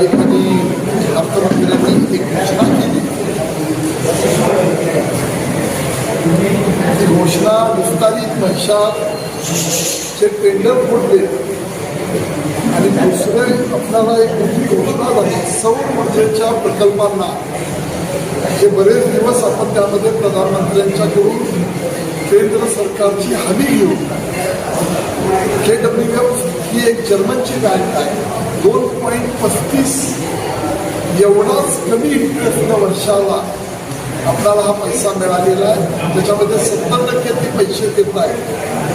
त्या अर्थमंत्र्यांनी एक घोषणा केली. ती घोषणा विस्तारित महिषाचे टेंडर फोडले. आणि दुसरे आपल्याला एक मोठी घोषणा झाली सौर ऊर्जेच्या प्रकल्पांना जे बरेच दिवस आपण त्यामध्ये प्रधानमंत्र्यांच्याकडून केंद्र सरकारची हमी घेऊ के डब्ल्यू एफ ही एक जर्मनची बँक आहे. दोन पॉईंट एवढाच कमी इंटरेस्टनं वर्षाला आपल्याला हा पैसा मिळालेला आहे त्याच्यामध्ये सत्तर टक्के ते पैसे देत आहे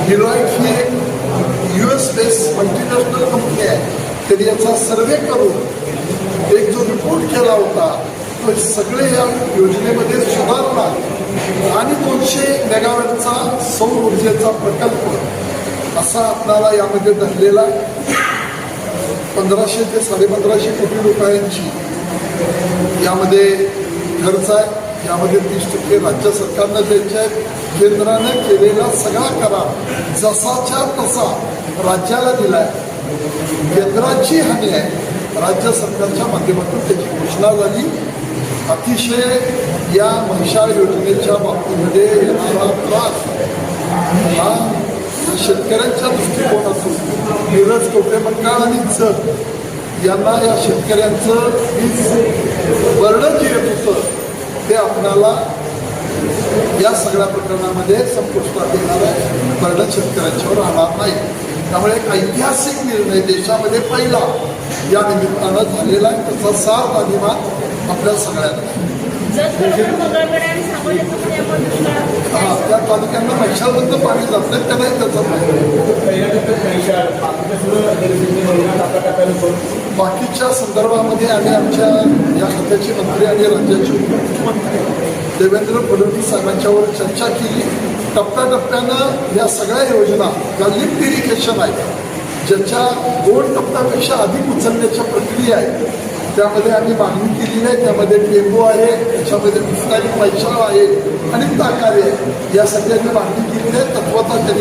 हिरोईट ही एक U S base multinational company आहे त्यांनी याचा सर्वे करून एक जो रिपोर्ट केला होता तो सगळे या योजनेमध्ये सुधारणा आणि दोनशे मेगावॅटचा सौर ऊर्जेचा प्रकल्प असा आपल्याला यामध्ये धरलेला आहे पंधराशे ते साडेपंधराशे कोटी रुपयांची यामध्ये खर्च आहे. यामध्ये तीस टक्के राज्य सरकारनं द्यायचे आहेत. केंद्राने केलेला सगळा करार जसाच्या तसा राज्याला दिला आहे केंद्राची हानी आहे. राज्य सरकारच्या माध्यमातून त्याची घोषणा झाली. अतिशय या महिषाळ योजनेच्या बाबतीमध्ये येणारा त्रास हा शेतकऱ्यांच्या दृष्टिकोनातून नीरज कोपरे मंकाळ आणि जग यांना या शेतकऱ्यांचं वीज वर्णन जे येत होतं ते आपल्याला या सगळ्या प्रकरणामध्ये संपुष्टात येणारं आहे. वर्णन शेतकऱ्यांच्यावर राहणार नाही. त्यामुळे एक ऐतिहासिक निर्णय देशामध्ये पहिला या निमित्तानं झालेला आहे. त्याचा सार्थ अभिमान आपल्या सगळ्यांना. आहे. पैशाबद्दल तालुक्यांना पाणी जात नाही त्यांनाही त्याचा बाकीच्या संदर्भामध्ये आम्ही आमच्या या खात्याचे मंत्री आणि राज्याचे उपमुख्यमंत्री देवेंद्र फडणवीस साहेबांच्यावर चर्चा केली टप्प्याटप्प्यानं या सगळ्या योजना ज्या लिफ्ट इरिगेशन आहे ज्याच्या दोन टप्प्यापेक्षा अधिक उचलण्याच्या प्रक्रिया आहेत त्यामध्ये आम्ही मागणी केली आहे त्यामध्ये टेंबू आहे त्याच्यामध्ये विस्तारित पैशाळ आहे आणि ताकारे आहे. या सगळ्यांनी मागणी केलेली आहे तत्वता त्यांनी